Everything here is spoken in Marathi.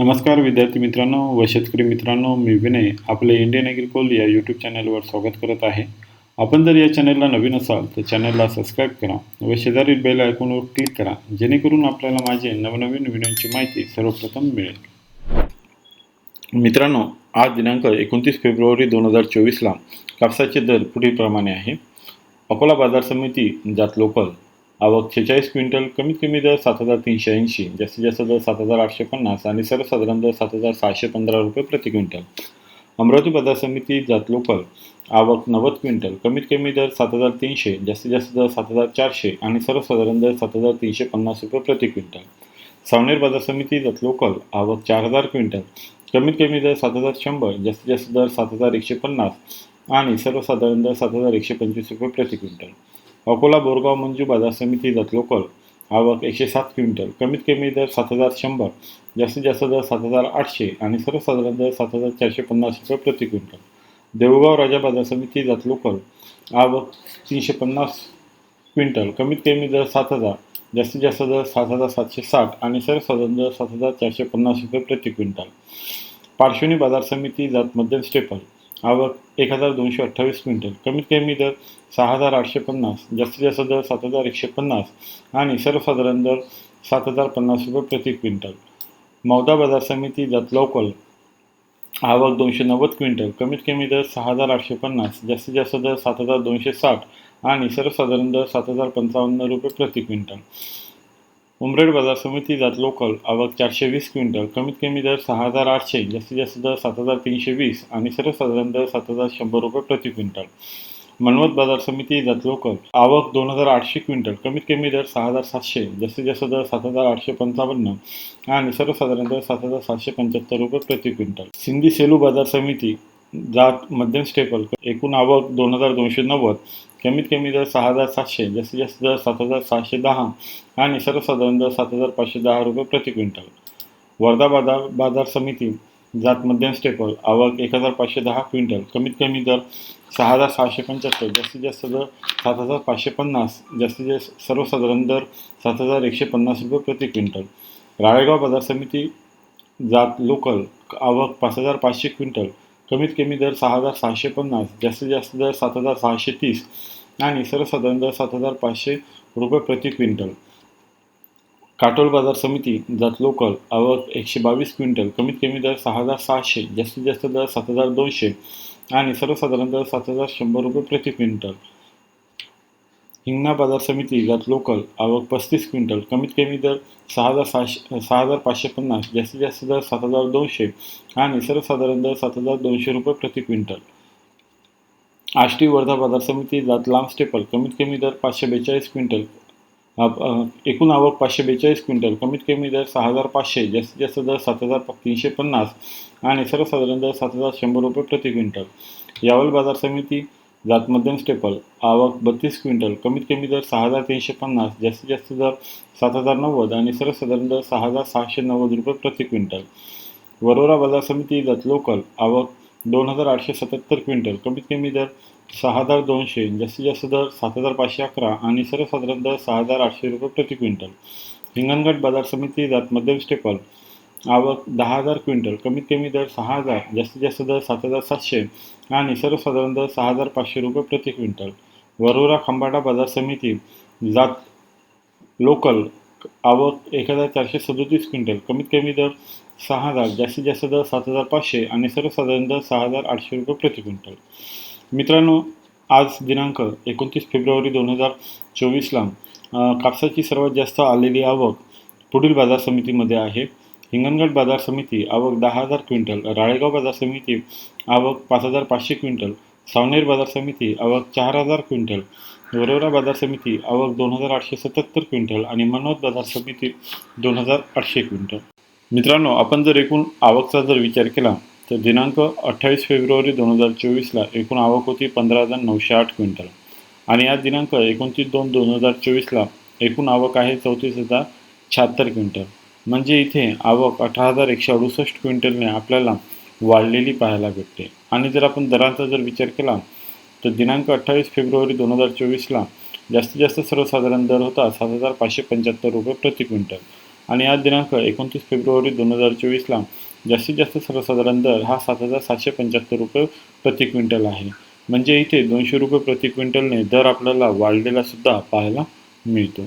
नमस्कार विद्यार्थी मित्रांनो व शेतकरी मित्रांनो मी विनय आपले इंडियन ॲग्रिकोल या यूट्यूब चॅनलवर स्वागत करत आहे. आपण जर या चॅनलला नवीन असाल तर चॅनलला सबस्क्राईब करा व शेजारील बेल आयकॉनवर क्लिक करा जेणेकरून आपल्याला माझे नवनवीन व्हिडिओची माहिती सर्वप्रथम मिळेल. मित्रांनो आज दिनांक एकोणतीस फेब्रुवारी दोन हजार चोवीसला कापसाचे दर पुढीलप्रमाणे आहे. अकोला बाजार समिती जात लोकल आवक शेहेचाळीस क्विंटल कमीत कमी दर सात हजार तीनशे ऐंशी जास्तीत जास्त दर सात हजार आठशे पन्नास आणि सर्वसाधारण दर सात हजार सहाशे पंधरा रुपये प्रति क्विंटल. अमरावती बाजार समिती जातलोकर आवक नव्वद क्विंटल कमीत कमी दर सात हजार तीनशे जास्तीत जास्त दर सात हजार चारशे आणि सर्वसाधारण दर सात हजार तीनशे पन्नास रुपये प्रति क्विंटल. सावनेर बाजार समिती जातलोकल आवक चार हजार क्विंटल कमीत कमी दर सात हजार शंभर जास्तीत जास्त दर सात हजार एकशे पन्नास आणि सर्वसाधारण दर सात हजार एकशे पंचवीस रुपये प्रति क्विंटल. अकोला बोरगाव मंजू बाजार समिती जात लोकल. आवक एकशे सात क्विंटल. कमीत कमी दर सात हजार शंभर. जास्तीत जास्त दर सात हजार आठशे आणि सर्वसाधारण दर सात हजार चारशे पन्नास रुपये प्रति क्विंटल. देवगाव राजा बाजार समिती जात लोकल. आवक तीनशे पन्नास क्विंटल. कमीत कमी दर सात हजार. जास्तीत जास्त दर सात हजार सातशे साठ आणि सर्वसाधारण दर सात हजार चारशे पन्नास रुपये प्रति क्विंटल. पार्श्वनी बाजार समिती जात मध्यम स्टेपल आवक एक हजार दोनशे अठ्ठावीस क्विंटल. कमीत कमी दर सहा हजार आठशे पन्नास जास्तीत जास्त दर सात हजार एकशे पन्नास आणि सर्वसाधारण दर सात हजार पन्नास रुपये प्रति क्विंटल. मौदा बाजार समिती जात लोकल आवक दोनशे नव्वद क्विंटल कमीत कमी दर सहा हजार आठशे पन्नास जास्तीत जास्त दर सात हजार दोनशे साठ आणि सर्वसाधारण दर सात हजार पंचावन्न रुपये प्रति क्विंटल. उमरेड बाजार समिती जात लोकल आवक चारशे वीस क्विंटल कमीत कमी दर सहा हजार आठशे जास्तीत जास्त दर सात हजार तीनशे वीस आणि सर्वसाधारण दर सात हजार शंभर रुपये प्रति क्विंटल. मनवत बाजार समिती जात लोकल आवक दोन हजार आठशे क्विंटल कमीत कमी दर सहा हजार सातशे जास्तीत जास्त दर सात हजार आठशे पंचावन्न आणि सर्वसाधारण दर सात हजार सातशे पंच्याहत्तर रुपये प्रति क्विंटल. सिंधी सेलू बाजार समिती जात मध्यम स्टेपल एकूण आवक दोन हजार दोनशे नव्वद कमीत कमी दर सहा हजार सातशे जास्तीत जास्त दर सात हजार सहाशे दहा आणि सर्वसाधारण दर सात हजार पाचशे दहा रुपये प्रति क्विंटल. वर्धा बाजार बाजार समिती जात मध्यम स्टेपल आवक एक हजार पाचशे दहा क्विंटल कमीत कमी दर सहा हजार सहाशे पंच्याहत्तर जास्तीत जास्त दर सात हजार पाचशे पन्नास जास्तीत जास्त सर्वसाधारण दर सात हजार एकशे पन्नास रुपये प्रति क्विंटल. राळेगाव बाजार समिती जात लोकल आवक पाच हजार पाचशे क्विंटल कमीत कमी दर सहा हजार सहाशे पन्नास जास्तीत जास्त दर सात हजार सहाशे तीस आणि सर्वसाधारण दर सात हजार पाचशे रुपये प्रति क्विंटल. काटोल बाजार समिती जात लोकल आवक एकशे बावीस क्विंटल कमीत कमी दर सहा हजार सहाशे जास्तीत जास्त दर सात हजार दोनशे आणि सर्वसाधारण दर सात हजार शंभर रुपये प्रति क्विंटल. हिंगणा बाजार समिती जात लोकल आवक पस्तीस क्विंटल कमीत कमी दर सहा हजार सहाशे सहा हजार पाचशे पन्नास जास्तीत जास्त दर सात हजार दोनशे आणि सर्वसाधारण दर सात हजार दोनशे रुपये प्रति क्विंटल. आष्टी वर्धा बाजार समिती जात लांब स्टेपल कमीत कमी दर पाचशे बेचाळीस क्विंटल एकूण आवक पाचशे बेचाळीस क्विंटल कमीत कमी दर सहा हजार पाचशे जास्तीत जास्त दर सात हजार तीनशे पन्नास आणि सर्वसाधारण दर सात हजार शंभर रुपये प्रति क्विंटल. यावल बाजार समिती जात मध्यम स्टेपल. आवक बत्तीस क्विंटल. कमीत कमी दर सहा हजार तीनशे पन्नास जास्तीत जास्त दर सात हजार नव्वद आणि सर्वसाधारण दर सहा हजार सहाशे नव्वद रुपये प्रति क्विंटल. वरोरा बाजार समिती जात लोकल. आवक दोन हजार आठशे सत्याहत्तर क्विंटल. कमीत कमी दर सहा हजार दोनशे जास्तीत जास्त दर सात हजार पाचशे अकरा आणि सर्वसाधारण दर सहा हजार आठशे रुपये प्रति क्विंटल. हिंगणघाट बाजार समिती जात मध्यम स्टेपल. आवक दहा हजार क्विंटल कमीत कमी दर सहा हजार जास्तीत जास्त दर सात हजार सातशे आणि सर्वसाधारण दर सहा हजार पाचशे रुपये प्रति क्विंटल. वरोरा खंबाटा बाजार समिती जात लोकल आवक एक हजार चारशे सदोतीस क्विंटल कमीत कमी दर सहा हजार जास्तीत जास्त दर सात हजार पाचशे आणि सर्वसाधारण दर सहा हजार आठशे रुपये प्रति क्विंटल. मित्रांनो आज दिनांक एकोणतीस फेब्रुवारी दोन हजार चोवीसला कापसाची सर्वात जास्त आलेली आवक पुढील बाजार समितीमध्ये आहे. हिंगणघाट बाजार समिती आवक दहा हजार क्विंटल राळेगाव बाजार समिती आवक पाच हजार पाचशे क्विंटल सावनेर बाजार समिती आवक चार हजार क्विंटल वरोरा बाजार समिती आवक दोन हजार आठशे सत्याहत्तर क्विंटल आणि मनोद बाजार समिती दोन हजार आठशे क्विंटल. मित्रांनो आपण जर एकूण आवकचा जर विचार केला तर दिनांक अठ्ठावीस फेब्रुवारी दोन हजार चोवीसला एकूण आवक होती पंधरा हजार नऊशे आठ क्विंटल. आणि आज दिनांक एकोणतीस दोन दोन हजार चोवीसला एकूण आवक आहे चौतीस हजार शहात्तर क्विंटल. म्हणजे इथे आवक अठरा हजार एकशे अडुसष्ट क्विंटलने आपल्याला वाढलेली पाहायला भेटते. आणि जर आपण दरांचा जर विचार केला तर दिनांक अठ्ठावीस फेब्रुवारी दोन हजार चोवीसला जास्तीत जास्त सर्वसाधारण दर होता सात हजार पाचशे पंच्याहत्तर रुपये प्रति क्विंटल. आणि आज दिनांक एकोणतीस फेब्रुवारी दोन हजार चोवीसला जास्तीत जास्त सर्वसाधारण दर हा सात हजार सातशे पंच्याहत्तर रुपये प्रति क्विंटल आहे. म्हणजे इथे दोनशे रुपये प्रति क्विंटलने दर आपल्याला वाढलेला सुद्धा पाहायला मिळतो.